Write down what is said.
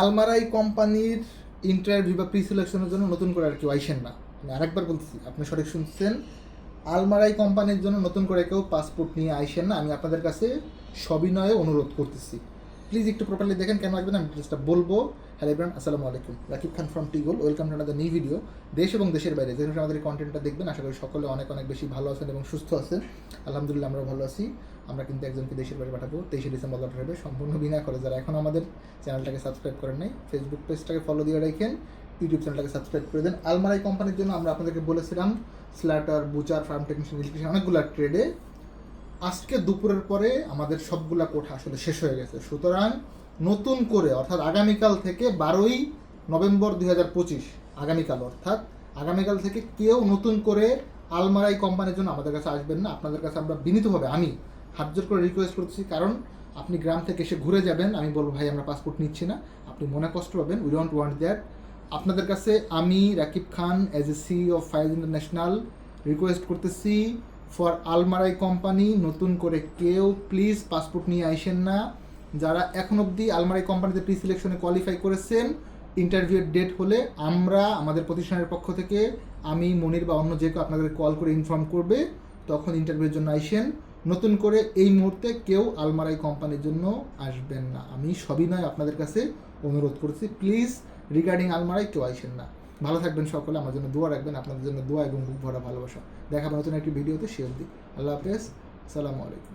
Almarai কোম্পানির interview বা pre সিলেকশনের জন্য নতুন করে আর কেউ আইসেন না। আমি আরেকবার বলছি আপনি সঠিক শুনছেন? আলমারাই কোম্পানির জন্য নতুন করে কেউ পাসপোর্ট নিয়ে আইসেন না। আমি আপনাদের কাছে সবিনয়ে অনুরোধ করতেছি। প্লিজ একটু প্রপারলি দেখেন কেন আসবেন আমি ডিটেলসটা বলব। হ্যালো ইব্রান আসসালামু আলাইকুম। Rakib Khan from টিগোল welcome to another new video দেশ এবং দেশের বাইরে যেখানে আমাদের এই কন্টেন্টটা দেখবেন, আশা করি সকলে অনেক অনেক বেশি ভালো আছেন এবং সুস্থ আছেন। আলহামদুলিল্লাহ আমরা ভালো আছি। আমরা কিন্তু একজনকে দেশের বাইরে পাঠাবো, তেইশে ডিসেম্বর পাঠাবে সম্পূর্ণ বিনা করে যারা এখন আমাদের চ্যানেলটাকে সাবস্ক্রাইব করেন নাই ফেসবুক পেজটাকে ফলো দিয়ে রাখেন ইউটিউব চ্যানেলটাকে সাবস্ক্রাইব করে দেন। আলমারাই কোম্পানির জন্য আমরা আপনাদেরকে বলেছিলাম slaughter butcher farm technician electrician অনেকগুলো ট্রেডে আজকে দুপুরের পরে আমাদের সবগুলা কোঠা আসলে শেষ হয়ে গেছে। সুতরাং নতুন করে, অর্থাৎ আগামীকাল থেকে বারোই নভেম্বর দুই হাজার পঁচিশ, আগামীকাল অর্থাৎ আগামীকাল থেকে কেউ নতুন করে আলমারাই কোম্পানির জন্য আমাদের কাছে আসবেন না। আপনাদের কাছে আমরা বিনীতভাবে, আমি হাত জোর করে রিকোয়েস্ট করছি, কারণ আপনি গ্রাম থেকে এসে ঘুরে যাবেন। আমি বলব, ভাই, আমরা পাসপোর্ট নিচ্ছি না। আপনি মনে কষ্ট পাবেন উই ডোন্ট ওয়ান্ট দ্যাট আপনাদের কাছে আমি Rakib Khan as a C of fire international request করতেছি ফর আলমারাই কোম্পানি, নতুন করে কেউ প্লিজ পাসপোর্ট নিয়ে আইসেন না। যারা এখন অবধি আলমারাই কোম্পানিতে প্রি সিলেকশনে কোয়ালিফাই করেছেন ইন্টারভিউয়ের ডেট হলে আমরা আমাদের প্রতিষ্ঠানের পক্ষ থেকে আমি, মনির বা অন্য যে কেউ আপনাদের কল করে ইনফর্ম করবে, তখন ইন্টারভিউর জন্য আইসেন। নতুন করে এই মুহূর্তে কেউ আলমারাই কোম্পানির জন্য আসবেন না। আমি সবিনয় আপনাদের কাছে অনুরোধ করছি প্লিজ রিগার্ডিং আলমারাই কেউ আইসেন না। ভালো থাকবেন সকলে, আমার জন্য দোয়া রাখবেন, আপনাদের জন্য দোয়া এবং বুক ভরা ভালোবাসা। দেখাবো নতুন একটি ভিডিওতে, সে অবধি আল্লাহ হাফেজ, সালামু আলাইকুম।